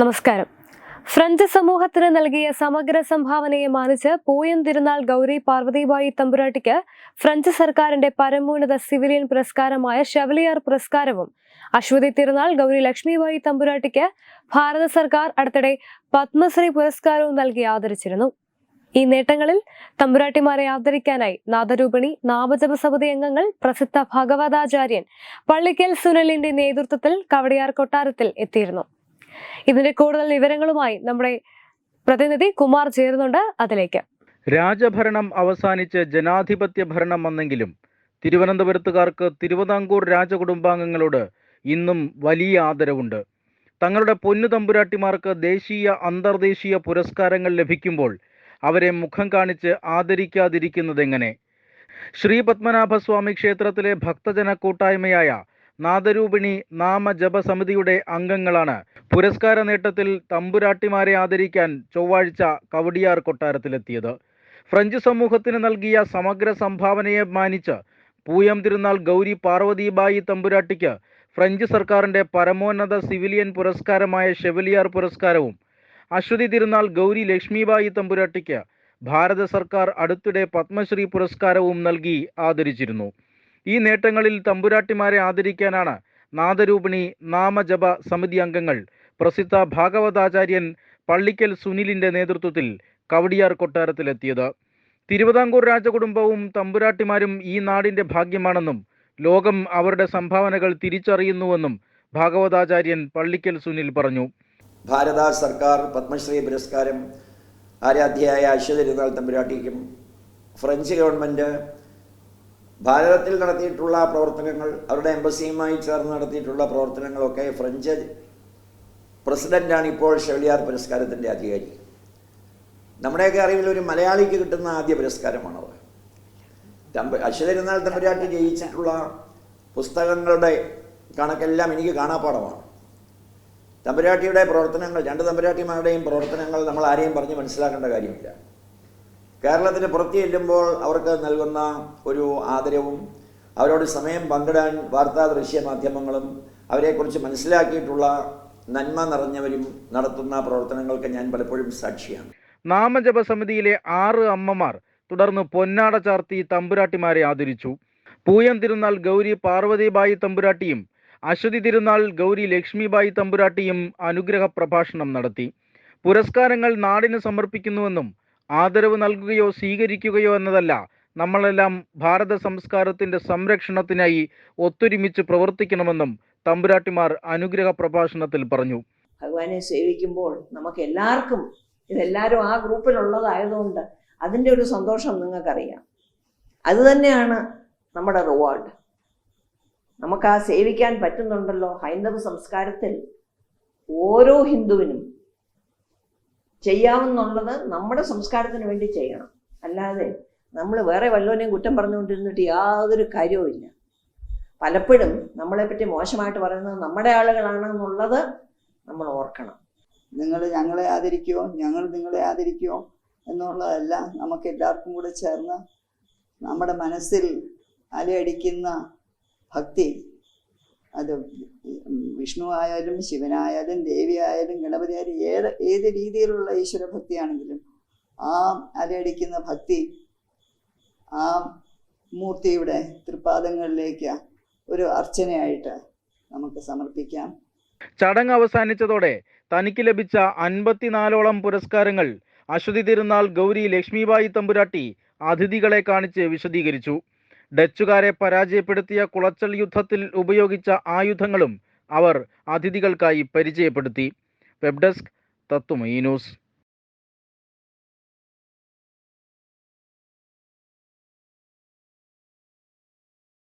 നമസ്കാരം. ഫ്രഞ്ച് സമൂഹത്തിന് നൽകിയ സമഗ്ര സംഭാവനയെ മാനിച്ച് പൂയം തിരുനാൾ ഗൗരി പാർവതിബായി തമ്പുരാട്ടിക്ക് ഫ്രഞ്ച് സർക്കാരിന്റെ പരമോന്നത സിവിലിയൻ പുരസ്കാരമായ ഷെവലിയർ പുരസ്കാരവും അശ്വതി തിരുനാൾ ഗൗരി ലക്ഷ്മിബായി തമ്പുരാട്ടിക്ക് ഭാരത സർക്കാർ അടുത്തിടെ പത്മശ്രീ പുരസ്കാരവും നൽകി ആദരിച്ചിരുന്നു. ഈ നേട്ടങ്ങളിൽ തമ്പുരാട്ടിമാരെ ആദരിക്കാനായി നാദരൂപിണി നാമജപ സമിതി അംഗങ്ങൾ പ്രസിദ്ധ ഭഗവതാചാര്യൻ പള്ളിക്കൽ സുനലിന്റെ നേതൃത്വത്തിൽ കവടിയാർ കൊട്ടാരത്തിൽ എത്തിയിരുന്നു. ഇതിന്റെ കൂടുതൽ വിവരങ്ങളുമായി നമ്മുടെ പ്രതിനിധി കുമാർ ചേരുന്നുണ്ട് അതിലേക്ക്. രാജഭരണം അവസാനിച്ച് ജനാധിപത്യ ഭരണം വന്നെങ്കിലും തിരുവനന്തപുരത്തുകാർക്ക് തിരുവിതാംകൂർ രാജകുടുംബാംഗങ്ങളോട് ഇന്നും വലിയ ആദരവുണ്ട്. തങ്ങളുടെ പൊന്നു തമ്പുരാട്ടിമാർക്ക് ദേശീയ അന്തർദേശീയ പുരസ്കാരങ്ങൾ ലഭിക്കുമ്പോൾ അവരെ മുഖം കാണിച്ച് ആദരിക്കാതിരിക്കുന്നതെങ്ങനെ? ശ്രീ പത്മനാഭസ്വാമി ക്ഷേത്രത്തിലെ ഭക്തജന കൂട്ടായ്മയായ നാദരൂപിണി നാമജപ സമിതിയുടെ അംഗങ്ങളാണ് പുരസ്കാര നേട്ടത്തിൽ തമ്പുരാട്ടിമാരെ ആദരിക്കാൻ ചൊവ്വാഴ്ച കവടിയാർ കൊട്ടാരത്തിലെത്തിയത്. ഫ്രഞ്ച് സമൂഹത്തിന് നൽകിയ സമഗ്ര സംഭാവനയെ മാനിച്ച് പൂയം തിരുനാൾ ഗൗരി പാർവതിബായി തമ്പുരാട്ടിക്ക് ഫ്രഞ്ച് സർക്കാരിന്റെ പരമോന്നത സിവിലിയൻ പുരസ്കാരമായ ഷെവലിയാർ പുരസ്കാരവും അശ്വതി തിരുനാൾ ഗൗരി ലക്ഷ്മിബായി തമ്പുരാട്ടിക്ക് ഭാരത സർക്കാർ അടുത്തിടെ പത്മശ്രീ പുരസ്കാരവും നൽകി ആദരിച്ചിരുന്നു. ഈ നേട്ടങ്ങളിൽ തമ്പുരാട്ടിമാരെ ആദരിക്കാനാണ് നാദരൂപിണി നാമജപ സമിതി അംഗങ്ങൾ പ്രസിദ്ധ ഭാഗവതാചാര്യൻ പള്ളിക്കൽ സുനിലിന്റെ നേതൃത്വത്തിൽ കവടിയാർ കൊട്ടാരത്തിലെത്തിയത്. തിരുവിതാംകൂർ രാജകുടുംബവും തമ്പുരാട്ടിമാരും ഈ നാടിന്റെ ഭാഗ്യമാണെന്നും ലോകം അവരുടെ സംഭാവനകൾ തിരിച്ചറിയുന്നുവെന്നും ഭാഗവതാചാര്യൻ പള്ളിക്കൽ സുനിൽ പറഞ്ഞു. ഭാരത സർക്കാർ പത്മശ്രീ പുരസ്കാരം ആരാധ്യയായ അശ്വതിരുന്നാൾ തമ്പുരാട്ടിക്കും ഫ്രഞ്ച് ഗവൺമെന്റ് ഭാരതത്തിൽ നടത്തിയിട്ടുള്ള പ്രവർത്തനങ്ങൾ അവരുടെ എംബസിയുമായി ചേർന്ന് നടത്തിയിട്ടുള്ള പ്രവർത്തനങ്ങളൊക്കെ ഫ്രഞ്ച് പ്രസിഡന്റാണ് ഇപ്പോൾ ഷെവലിയാർ പുരസ്കാരത്തിന്റെ അധികാരി. നമ്മുടെയൊക്കെ അറിവിൽ ഒരു മലയാളിക്ക് കിട്ടുന്ന ആദ്യ പുരസ്കാരമാണത്. തമ്പ അശ്വതിരുന്നാൾ തമ്പുരാട്ടി ജയിച്ചിട്ടുള്ള പുസ്തകങ്ങളുടെ കണക്കെല്ലാം എനിക്ക് കാണാപ്പാടമാണ് തമ്പുരാട്ടിയുടെ പ്രവർത്തനങ്ങൾ രണ്ട് തമ്പുരാട്ടിമാരുടെയും പ്രവർത്തനങ്ങൾ നമ്മൾ ആരെയും പറഞ്ഞ് മനസ്സിലാക്കേണ്ട കാര്യമില്ല. കേരളത്തിന് പുറത്ത് ചെല്ലുമ്പോൾ അവർക്ക് നൽകുന്ന ഒരു ആദരവും അവരോട് സമയം പങ്കിടാൻ വാർത്താ ദൃശ്യ മാധ്യമങ്ങളും അവരെക്കുറിച്ച് മനസ്സിലാക്കിയിട്ടുള്ള നന്മ നിറഞ്ഞവരും നടത്തുന്ന പ്രവർത്തനങ്ങൾക്ക് ഞാൻ പലപ്പോഴും സാക്ഷിയാണ്. നാമജപ സമിതിയിലെ ആറ് അമ്മമാർ തുടർന്ന് പൊന്നാട ചാർത്തി തമ്പുരാട്ടിമാരെ ആദരിച്ചു. പൂയം തിരുനാൾ ഗൗരി പാർവതിബായി തമ്പുരാട്ടിയും അശ്വതി തിരുനാൾ ഗൗരി ലക്ഷ്മിബായി തമ്പുരാട്ടിയും അനുഗ്രഹ പ്രഭാഷണം നടത്തി. പുരസ്കാരങ്ങൾ നാടിന് സമർപ്പിക്കുന്നുവെന്നും ആദരവ് നൽകുകയോ സ്വീകരിക്കുകയോ എന്നതല്ല നമ്മളെല്ലാം ഭാരത സംസ്കാരത്തിന്റെ സംരക്ഷണത്തിനായി ഒത്തൊരുമിച്ച് പ്രവർത്തിക്കണമെന്നും തമ്പുരാട്ടിമാർ അനുഗ്രഹ പ്രഭാഷണത്തിൽ പറഞ്ഞു. ഭഗവാനെ സേവിക്കുമ്പോൾ നമുക്ക് എല്ലാവർക്കും ഇതെല്ലാവരും ആ ഗ്രൂപ്പിലുള്ളതായതുകൊണ്ട് അതിന്റെ ഒരു സന്തോഷം നിങ്ങൾക്കറിയാം. അത് തന്നെയാണ് നമ്മുടെ റിവാർഡ് നമുക്ക് ആ സേവിക്കാൻ പറ്റുന്നുണ്ടല്ലോ. ഹൈന്ദവ സംസ്കാരത്തിൽ ഓരോ ഹിന്ദുവിനും ചെയ്യാമെന്നുള്ളത് നമ്മുടെ സംസ്കാരത്തിന് വേണ്ടി ചെയ്യണം. അല്ലാതെ നമ്മൾ വേറെ വല്ലവനെയും കുറ്റം പറഞ്ഞുകൊണ്ടിരുന്നിട്ട് യാതൊരു കാര്യവുമില്ല പലപ്പോഴും നമ്മളെപ്പറ്റി മോശമായിട്ട് പറയുന്നത് നമ്മുടെ ആളുകളാണെന്നുള്ളത് നമ്മൾ ഓർക്കണം. നിങ്ങൾ ഞങ്ങളെ ആദരിക്കുമോ ഞങ്ങൾ നിങ്ങളെ ആദരിക്കുമോ എന്നുള്ളതെല്ലാം നമുക്ക് എല്ലാവർക്കും കൂടെ ചേർന്ന് നമ്മുടെ മനസ്സിൽ അലയടിക്കുന്ന ഭക്തി. അത് വിഷ്ണു ആയാലും ശിവനായാലും ദേവി ആയാലും ഗണപതി ആയാലും ഏത് ഏത് രീതിയിലുള്ള ഈശ്വര ഭക്തിയാണെങ്കിലും ആ അലയടിക്കുന്ന ഭക്തി ആ മൂർത്തിയുടെ തൃപ്പാദങ്ങളിലേക്ക് ഒരു അർച്ചനയായിട്ട് നമുക്ക് സമർപ്പിക്കാം. ചടങ്ങ് അവസാനിച്ചതോടെ തനിക്ക് ലഭിച്ച അൻപത്തിനാലോളം പുരസ്കാരങ്ങൾ അശ്വതി തിരുനാൾ ഗൗരി ലക്ഷ്മിബായി തമ്പുരാട്ടി അതിഥികളെ കാണിച്ച് വിശദീകരിച്ചു. ഡച്ചുകാരെ പരാജയപ്പെടുത്തിയ കുളച്ചൽ യുദ്ധത്തിൽ ഉപയോഗിച്ച ആയുധങ്ങളും അവർ അതിഥികൾക്കായി പരിചയപ്പെടുത്തി. Web desk news.